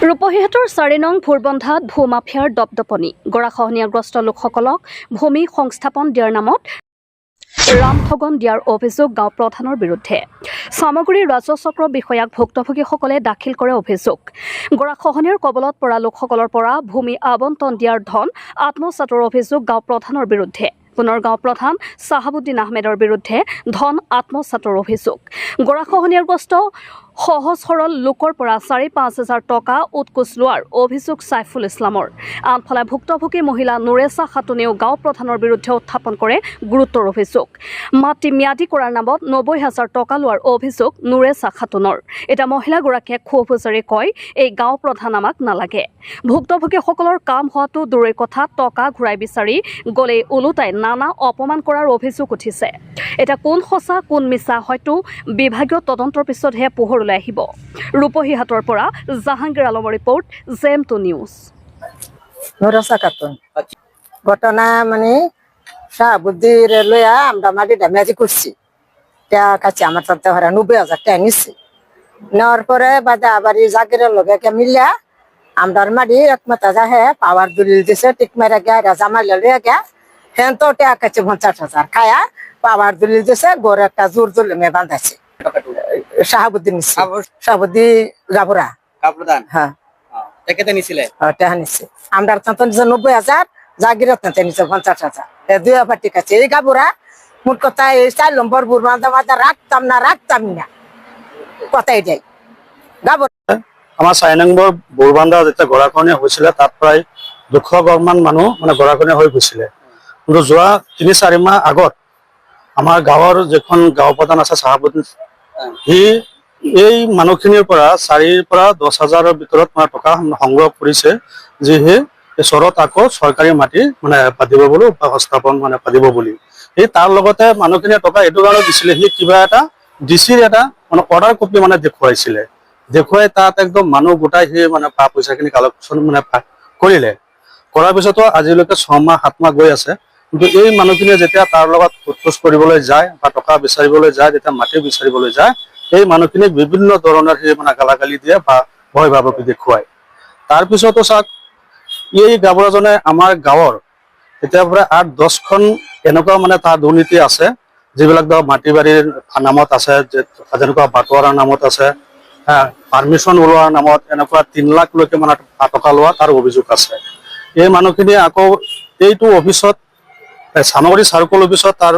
ৰূপহীহাটৰ চাৰি নং ভোৰবন্ধাত ভূ মাফিয়াৰ দপদপনি। গৰাখহনীয়াগ্ৰস্ত লোকসকলক ভূমি সংস্থাপন দিয়াৰ নামত ৰামঠগন দিয়াৰ অভিযোগ গাঁও প্ৰধানৰ বিৰুদ্ধে। চামগুৰি ৰাজচক্ৰ বিষয়াক ভুক্তভোগীসকলে দাখিল কৰে অভিযোগ। গৰাখহনীয়াৰ কবলত পৰা লোকসকলৰ পৰা ভূমি আবণ্টন দিয়াৰ ধন আত্মসাতৰ অভিযোগ গাঁও প্ৰধানৰ বিৰুদ্ধে। পুনৰ গাঁও প্ৰধান চাহাবুদ্দিন আহমেদৰ বিৰুদ্ধে ধন আত্মসাতৰ অভিযোগ। গৰাখহনীয়াগ্ৰস্ত সহজ সৰল লোকৰ পৰা চাৰি, পাঁচ হাজাৰ টকা উৎকোচ লোৱাৰ অভিযোগ ছাইফুল ইছলামৰ। আনফালে ভুক্তভোগী মহিলা নুৰেছা খাতুনেও গাঁও প্ৰধানৰ বিৰুদ্ধে উত্থাপন কৰে গুৰুতৰ অভিযোগ। মাটি ম্যাদী কৰাৰ নামত নব্বৈ হাজাৰ টকা লোৱাৰ অভিযোগ নুৰেছা খাতুনৰ। এতিয়া মহিলাগৰাকীয়ে ক্ষোভ উজাৰি কয়, এই গাঁও প্ৰধান আমাক নালাগে। ভুক্তভোগীসকলৰ কাম হোৱাটো দূৰৈৰ কথা, টকা ঘূৰাই বিচাৰি গ'লেই ওলোটাই নানা অপমান কৰাৰ অভিযোগ উঠিছে। এতিয়া কোন সঁচা, কোন মিছা হয়তো বিভাগীয় তদন্তৰ পিছতহে পোহৰলৈ আহিব। ৰূপহীহাটৰ পৰা জাহাংগীৰ আলমৰ ৰিপৰ্ট জেম টু নিউজ ঘটনা মানে শাহাবুদ্দির লইয়া আমরা মাটিটা ম্যাজি করছি কাছে আমার তাতে হারা নব্বই হাজার টাকা নিচ্ছি নেওয়ার পরে বাদে আবার জাগিরের লগে মিলিয়া আমরার মাটি একমাত্র যা হে পাওয়ার দলিল দিছে, টিক মেরে গে রাজা মাইলে লইয়া গে হেন তো টাকা কাছে পঞ্চাশ হাজার। খায়া পাওয়ার দলিল দিছে গড়ে একটা জোর জুলমে বান্ধাছে শাহাবুদ্দিন শাহাবুদ্দিন গাবরা হ্যাঁ। আমরা নব্বই হাজার জাগিরত নিতে পঞ্চাশ হাজার। দুই হাজার ঠিক আছে। এই গাবুরা মোট কথা এই চার নম্বর বুড় বাঁধা বাঁধা রাখতাম না রাখতাম না। কথা এটাই গাবর। আমাৰ চাৰি নম্বৰ বৰবান্ধা যেতিয়া হৈছিলে তাত প্ৰায় দুশ ঘৰমান মানুহ মানে গৰাখহনীয়া হৈ গৈছিলে। কিন্তু যোৱা তিনি, চাৰি মাহ আগত আমাৰ গাঁৱৰ যিখন গাঁও প্ৰধান আছে চাহাবুদ্দিন, সি এই মানুহখিনিৰ পৰা চাৰিৰ পৰা দহ হাজাৰৰ ভিতৰত মানে টকা সংগ্ৰহ কৰিছে, যি সি আকৌ চৰকাৰী মাটি মানে পাতিব বুলি বা মানে পাতিব বুলি। সেই তাৰ লগতে মানুহখিনিয়ে টকা এইটো কাৰণে দিছিলে, সি কিবা এটা ডিচিৰ এটা মানে অৰ্ডাৰ কপি মানে দেখুৱাইছিলে। দেখুৱাই তাত একদম মানুহ গোটাই সি মানে পা পইচাখিনি কালেকশ্যন মানে কৰিলে। কৰাৰ পিছতো আজিলৈকে ছমাহ সাত মাহ গৈ আছে। কিন্তু এই মানুহখিনিয়ে যেতিয়া তাৰ লগত সোধ কৰিবলৈ যায় বা টকা বিচাৰিবলৈ যায়, যেতিয়া মাটি বিচাৰিবলৈ যায়, এই মানুহখিনিক বিভিন্ন ধৰণৰ সি মানে গালাগালি দিয়ে বা ভয় ভাবুকি দেখুৱায় তাৰপিছতো চাওক, এই গাঁওবুঢ়াজনে আমাৰ গাঁৱৰ এতিয়া প্ৰায় আঠ, দহখন এনেকুৱা মানে তাৰ দুৰ্নীতি আছে, যিবিলাক ধৰক মাটি বাৰীৰ নামত আছে যেনেকুৱা বাটোৱাৰাৰ নামত আছে পাৰ্মিশ্যন ওলোৱাৰ নামত এনেকুৱা তিন লাখলৈকে মানে টকা লোৱা তাৰ অভিযোগ আছে। এই মানুহখিনিয়ে আকৌ এইটো অফিচত এ, চামগুৰি চাৰ্কল অফিচত তাৰ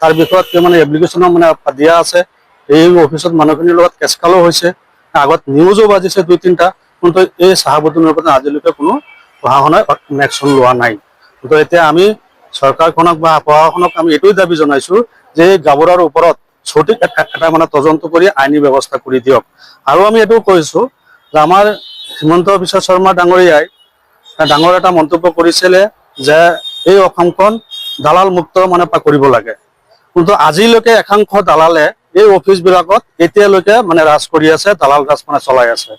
তাৰ বিষয়ত মানে এপ্লিকেশ্যনো মানে দিয়া আছে এই অফিচত মানুহখিনিৰ লগত কেচকালো হৈছে। আগত নিউজো বাজিছে দুই তিনিটা কিন্তু এই চাহাবুদ্দিনৰ ওপৰত আজিলৈকে কোনো শুনাৰ একশ্যন লোৱা নাই। কিন্তু এতিয়া আমি চৰকাৰখনক বা প্ৰশাসনক আমি এইটোৱে দাবি জনাইছো যে এই গাঁৱৰৰ ওপৰত সঠিক এটা- মানে তদন্ত কৰি আইনী ব্যৱস্থা কৰি দিয়ক। আৰু আমি এইটোও কৈছো যে আমাৰ হিমন্ত বিশ্ব শৰ্মা ডাঙৰীয়াই ডাঙৰ এটা মন্তব্য কৰিছিলে যে এই অসমখন দালাল মুক্ত মানে কৰিব লাগে। কিন্তু আজিলৈকে একাংশ দালালে এই অফিচ বিলাকত এতিয়ালৈকে মানে ৰাজ কৰি আছে, দালাল ৰাজ মানে চলাই আছে।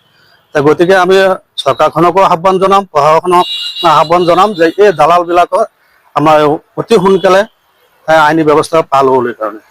গতিকে আমি চৰকাৰখনকো আহ্বান জনাম, প্ৰশাসনক আহ্বান জনাম যে এই দালাল বিলাকৰ আমাৰ অতি সোনকালে আইনী ব্যৱস্থা ভালো হ'বলৈ কাৰণে।